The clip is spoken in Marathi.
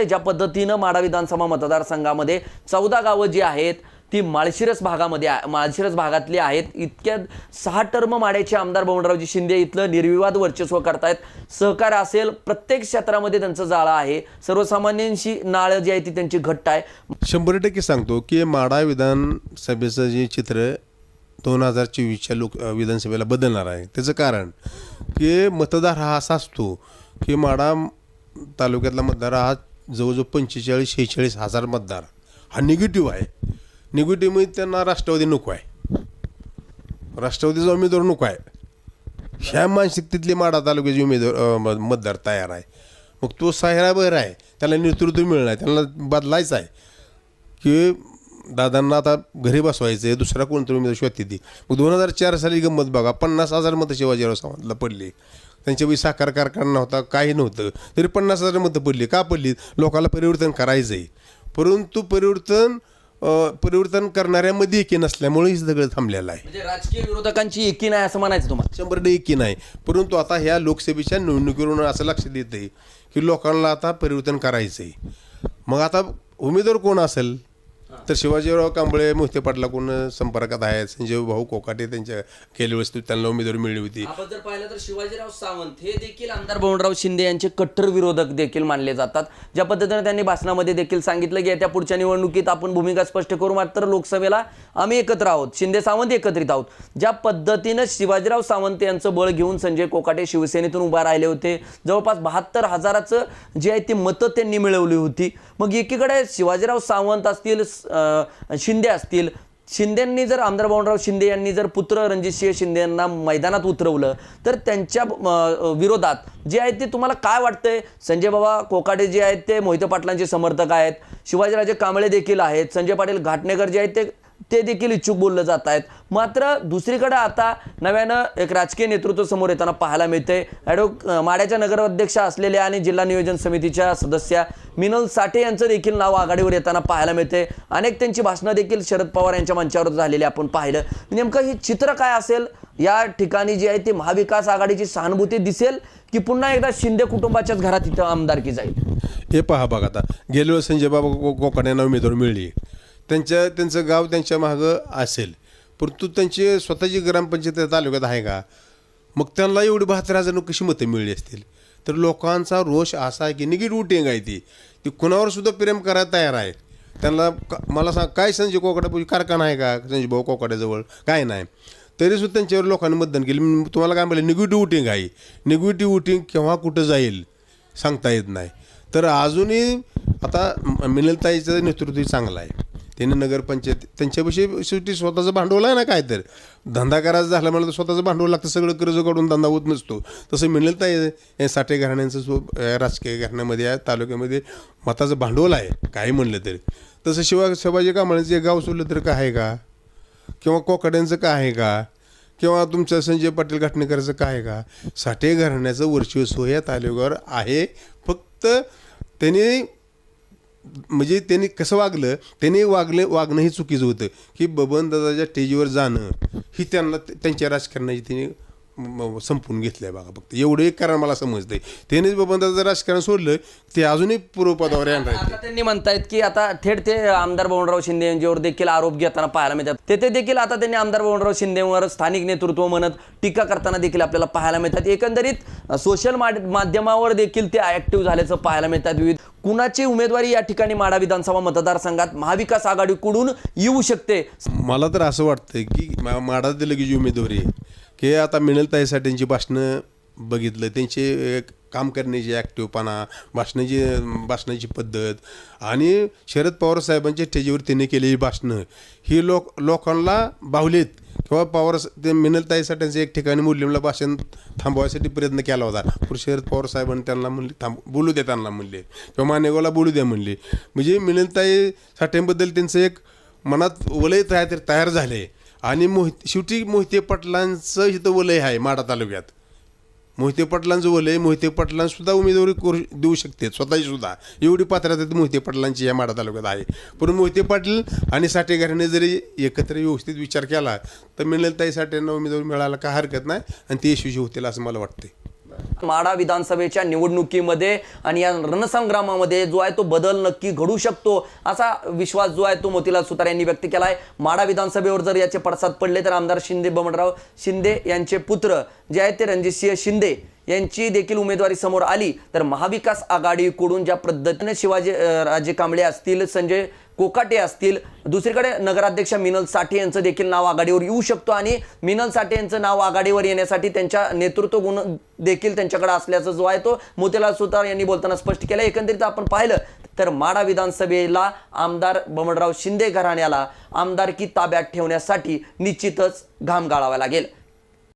आहे ज्या पद्धतीनं माडा विधानसभा मतदारसंघामध्ये चौदा गावं जी आहेत ती माळशिरस भागामध्ये आहे- माळशिरस भागातली आहेत. इतक्या सहा टर्म माड्याचे आमदार बबनरावजी शिंदे इथलं निर्विवाद वर्चस्व करतायत. सहकार असेल प्रत्येक क्षेत्रामध्ये त्यांचं जाळं आहे. सर्वसामान्यांशी नाळं जी आहे ती त्यांची घट्ट आहे. शंभर टक्के सांगतो की माडा विधानसभेचं जे चित्र दोन हजार चोवीसच्या लोक विधानसभेला बदलणार आहे. त्याचं कारण की मतदार हा असा असतो की माडा तालुक्यातला मतदार हा जवळजवळ पंचेचाळीस शेहेचाळीस हजार मतदार. हा निगेटिव्ह आहे. निगेटिव्हमध्ये म्हणजे त्यांना राष्ट्रवादी नको आहे. राष्ट्रवादीचा उमेदवार नको आहे. ह्या मानसिकतेतले माडा तालुक्याचे उमेदवार म- मतदार तयार आहे. मग तो साहेराबर आहे. त्याला नेतृत्व मिळणार आहे. त्यांना बदलायचं आहे. की दादांना आता घरी बसवायचं आहे दुसरा कोणतरी उमेदवार शोधते ती. मग दोन हजार चार साली गंमत बघा. पन्नास हजार मतं शिवाजीराव सावंतला पडले. त्यांच्यावेळी साखर कारखाना नव्हता काही नव्हतं. तरी पन्नास हजार मतं पडली. का पडली? लोकांना परिवर्तन करायचं आहे परंतु परिवर्तन परिवर्तन करणाऱ्यामध्ये एकी नसल्यामुळे हे सगळं थांबलेलं आहे. म्हणजे राजकीय विरोधकांची एकी नाही असं म्हणायचं तुम्हाला? शंभर टक्के नाही. परंतु आता ह्या लोकसभेच्या निवडणुकीवरून असं लक्षात येतं आहे की लोकांना आता परिवर्तन करायचं आहे मग आता उमेदवार कोण असेल? तर शिवाजीराव कांबळे मोहिते पाटला कोण संपर्कात आहेत. संजय भाऊ कोकाटे त्यांच्या केली वस्तू त्यांना उमेदवारी मिळली होती. आपण जर पाहिलं तर शिवाजीराव सावंत हे देखील आमदार बबनराव शिंदे यांचे कट्टर विरोधक देखील मानले जातात. ज्या पद्धतीने त्यांनी भाषणामध्ये देखील सांगितलं की येत्या पुढच्या निवडणुकीत आपण भूमिका स्पष्ट करू मात्र लोकसभेला आम्ही एकत्र आहोत. शिंदे सावंत एकत्रित आहोत. ज्या पद्धतीनं शिवाजीराव सावंत यांचं बळ घेऊन संजय कोकाटे शिवसेनेतून उभा राहिले होते जवळपास बहात्तर हजाराचं जे आहे ती मतं त्यांनी मिळवली होती. मग एकीकडे शिवाजीराव सावंत असतील शिंदे असतील. शिंदेंनी जर आमदार बबनराव शिंदे यांनी जर पुत्र रणजितसिंह शिंदे यांना मैदानात उतरवलं तर त्यांच्या विरोधात जे आहे ते तुम्हाला काय वाटतंय? संजय बाबा कोकाटे जे आहेत ते मोहिते पाटलांचे समर्थक आहेत. शिवाजीराजे कांबळे देखील आहेत. संजय पाटील घाटणेकर जे आहेत ते ते देखील इच्छुक बोललं जात आहेत. मात्र दुसरीकडे आता नव्यानं एक राजकीय नेतृत्व समोर येताना पाहायला मिळते ॲडो माड्याच्या नगराध्यक्षा असलेल्या आणि जिल्हा नियोजन समितीच्या सदस्या मिनल साठे यांचं देखील नाव आघाडीवर येताना पाहायला मिळते. अनेक त्यांची भाषणं देखील शरद पवार यांच्या मंचावर झालेली आपण पाहिलं. नेमकं हे चित्र काय असेल? या ठिकाणी जी आहे ती महाविकास आघाडीची सहानुभूती दिसेल की पुन्हा एकदा शिंदे कुटुंबाच्याच घरात इथं आमदारकी जाईल? हे पहा बघा आता. गेल्या वेळेस संजय बाबा को- यांना उमेदवार मिळली. त्यांच्या त्यांचं गाव त्यांच्या मागं असेल. परंतु त्यांची स्वतःची ग्रामपंचायत तालुक्यात आहे का? मग त्यांना एवढी बहात्तर हजार कशी मतं मिळली असतील? तर लोकांचा रोष असा आहे की निगेटिव्ह टेंग आहे ती. ती कुणावर सुद्धा प्रेम करायला तयार आहे. त्यांना क- मला सांग काय संजय कोकाटे कारखाना आहे का? संजय भाऊ कोकड्याजवळ काय नाही. तरीसुद्धा त्यांच्यावर लोकांनी मतदान केलं. मी तुम्हाला काय म्हणलं निगेटिव्ह वोटिंग आहे. निगेटिव्ह वोटिंग केव्हा कुठं जाईल सांगता येत नाही. तर अजूनही आता मिनलताईचं नेतृत्व चांगलं आहे. त्यांनी नगरपंचायत त्यांच्याविषयी शेवटी स्वतःचं भांडवल आहे ना काय तर. धंदा करायचा झाला म्हणलं तर स्वतःचं भांडवल लागतं सगळं कर्ज काढून धंदा होत नसतो. तसं मिनलताई हे साठे घराण्यांचं स्व राजकीय घराण्यामध्ये आहे तालुक्यामध्ये मताचं भांडवल आहे काही म्हणलं तरी. तसं शिवा शिवाजी का एक गाव सोडलं तर काय आहे का? किंवा कोकड्यांचं काय आहे का? किंवा तुमचं संजय पाटील घाटणेकरचं काय आहे का? साठे घराण्याचं वर्चस्व या तालुक्यावर आहे. फक्त त्यांनी म्हणजे त्यांनी कसं वागलं? त्याने वागले वागणं हे चुकीचं होतं. की बबन दादाच्या स्टेजवर जाणं ही त्यांना त्यांच्या राजकारणाची त्यांनी संपून घेतलं आहे बघा फक्त. एवढं एक कारण मला समजतंय. त्यांनीच बबनदादाचं राजकारण सोडलं ते अजूनही पूर्वपदावर येणार आता त्यांनी म्हणतायत की आता थेट ते आमदार बबनराव शिंदे यांच्यावर देखील आरोप घेताना पाहायला मिळतात. तेथे देखील आता त्यांनी आमदार बबनराव शिंदेवर स्थानिक नेतृत्व म्हणत टीका करताना देखील आपल्याला पाहायला मिळतात. एकंदरीत सोशल माध्यमावर देखील ते ऍक्टिव्ह झाल्याचं पाहायला मिळतात. विविध कुणाची उमेदवारी या ठिकाणी माडा विधानसभा मतदारसंघात महाविकास आघाडीकडून येऊ शकते? मला तर असं वाटतं की मा- माडा दिलं की जी उमेदवारी आहे, की आता मिळलताईसाठी त्यांची भाषणं बघितलं त्यांचे एक काम करण्याची ॲक्टिव्हपणा भाषणाची भाषणाची पद्धत आणि शरद पवार साहेबांच्या स्टेजवर त्यांनी केलेली भाषणं ही लोक लोकांना बाहुलीत. किंवा पवार ते मिनलताईसाठी त्यांचं एक ठिकाणी मुलींना भाषण थांबवायसाठी प्रयत्न केला होता. पण शरद पवार साहेबांनी त्यांना म्हणले थांब बोलू द्या त्यांना म्हणले. किंवा मानेगावला बोलू द्या म्हणले. म्हणजे मिनलताई साठेंबद्दल त्यांचं एक मनात वलय तयार तयार झाले आणि मोहित शेवटी मोहिते पाटलांचं इथं वलय आहे माडा तालुक्यात. मोहिते पाटलांचं वलय मोहिते पाटलांसुद्धा उमेदवारी करू देऊ शकते स्वतःची सुद्धा. एवढी पात्रता तर मोहिते पाटलांची या माडा तालुक्यात आहे. पण मोहिते पाटील आणि साठे जरी एकत्र व्यवस्थित विचार केला तर मिळेल ताई साठेंना उमेदवारी मिळायला काय हरकत नाही आणि ते यशस्वी होतील असं मला वाटते माडा विधानसभेच्या निवडणुकीमध्ये आणि या रणसंग्रामामध्ये जो आहे तो बदल नक्की घडू शकतो असा विश्वास जो आहे तो मोतीलाल सुतार यांनी व्यक्त केला आहे माडा विधानसभेवर जर याचे पडसाद पडले तर आमदार शिंदे बमणराव शिंदे यांचे पुत्र जे आहेत ते रणजितसिंह शिंदे यांची देखील उमेदवारी समोर आली. तर महाविकास आघाडीकडून ज्या पद्धतीने शिवाजी राजे कांबळे असतील संजय कोकाटे असतील. दुसरीकडे नगराध्यक्ष मिनल साठे यांचं देखील नाव आघाडीवर येऊ शकतो आणि मिनल साठे यांचं नाव आघाडीवर येण्यासाठी त्यांच्या नेतृत्व गुण देखील त्यांच्याकडे असल्याचा जो आहे तो मोतीलाल सुतार यांनी बोलताना स्पष्ट केलं. एकंदरीत आपण पाहिलं तर माडा विधानसभेला आमदार बमणराव शिंदे घराण्याला आमदारकी ताब्यात ठेवण्यासाठी निश्चितच घाम गाळावा लागेल.